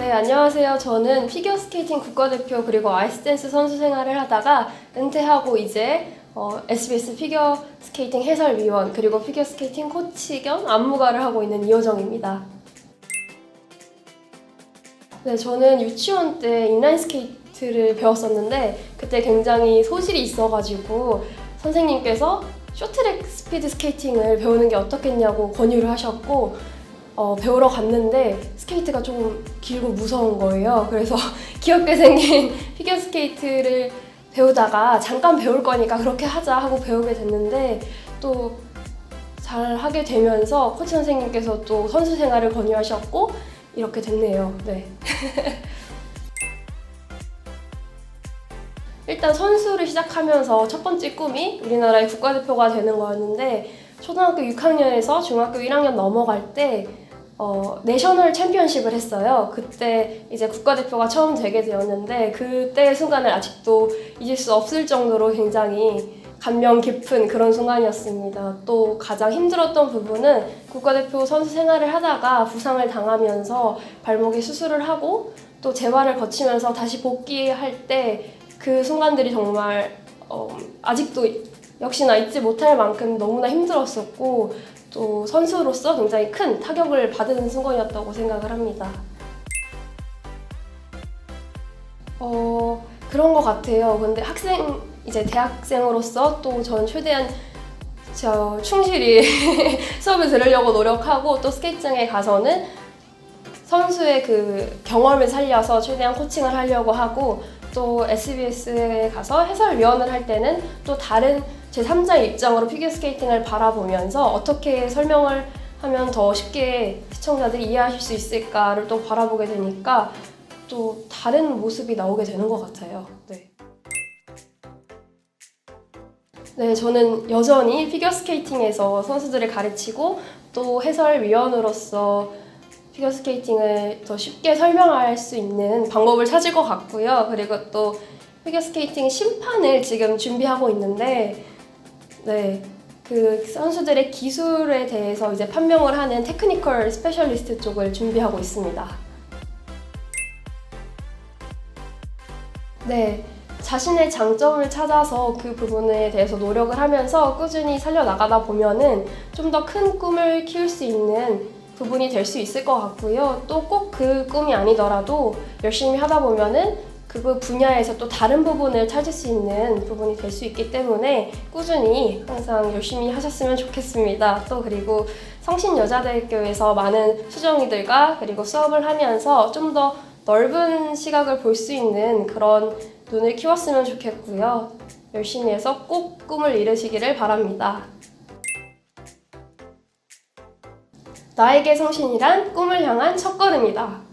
네, 안녕하세요. 저는 피겨스케이팅 국가대표 그리고 아이스댄스 선수 생활을 하다가 은퇴하고 이제 어, SBS 피겨스케이팅 해설위원 그리고 피겨스케이팅 코치 겸 안무가를 하고 있는 이호정입니다. 네, 저는 유치원 때 인라인 스케이트를 배웠었는데 그때 굉장히 소질이 있어가지고 선생님께서 쇼트랙 스피드 스케이팅을 배우는 게 어떻겠냐고 권유를 하셨고 어, 배우러 갔는데 스케이트가 조금 길고 무서운 거예요. 그래서 귀엽게 생긴 피겨 스케이트를 배우다가 잠깐 배울 거니까 그렇게 하자 하고 배우게 됐는데 또 잘 하게 되면서 코치 선생님께서 또 선수 생활을 권유하셨고 이렇게 됐네요. 네. 일단 선수를 시작하면서 첫 번째 꿈이 우리나라의 국가대표가 되는 거였는데 초등학교 6학년에서 중학교 1학년 넘어갈 때 어, 내셔널 챔피언십을 했어요. 그때 이제 국가대표가 처음 되게 되었는데 그때의 순간을 아직도 잊을 수 없을 정도로 굉장히 감명 깊은 그런 순간이었습니다. 또 가장 힘들었던 부분은 국가대표 선수 생활을 하다가 부상을 당하면서 발목에 수술을 하고 또 재활을 거치면서 다시 복귀할 때 그 순간들이 정말 어, 아직도 역시나 잊지 못할 만큼 너무나 힘들었었고 또 선수로서 굉장히 큰 타격을 받은 순간이었다고 생각을 합니다. 어, 그런 것 같아요. 근데 학생, 이제 대학생으로서 또 전 최대한 저 충실히 수업을 들으려고 노력하고 또 스케이트장에 가서는 선수의 그 경험을 살려서 최대한 코칭을 하려고 하고 또 SBS에 가서 해설위원을 할 때는 또 다른 제3자 입장으로 피겨스케이팅을 바라보면서 어떻게 설명을 하면 더 쉽게 시청자들이 이해하실 수 있을까를 또 바라보게 되니까 또 다른 모습이 나오게 되는 것 같아요. 네. 네, 저는 여전히 피겨스케이팅에서 선수들을 가르치고 또 해설위원으로서 피겨스케이팅을 더 쉽게 설명할 수 있는 방법을 찾을 것 같고요. 그리고 또 피겨스케이팅 심판을 지금 준비하고 있는데, 네, 그 선수들의 기술에 대해서 이제 판명을 하는 테크니컬 스페셜리스트 쪽을 준비하고 있습니다. 네, 자신의 장점을 찾아서 그 부분에 대해서 노력을 하면서 꾸준히 살려나가다 보면은 좀 더 큰 꿈을 키울 수 있는 부분이 될 수 있을 것 같고요. 또 꼭 그 꿈이 아니더라도 열심히 하다 보면은 그 분야에서 또 다른 부분을 찾을 수 있는 부분이 될 수 있기 때문에 꾸준히 항상 열심히 하셨으면 좋겠습니다. 또 그리고 성신여자대학교에서 많은 수정이들과 그리고 수업을 하면서 좀 더 넓은 시각을 볼 수 있는 그런 눈을 키웠으면 좋겠고요. 열심히 해서 꼭 꿈을 이루시기를 바랍니다. 나에게 성신이란 꿈을 향한 첫걸음이다.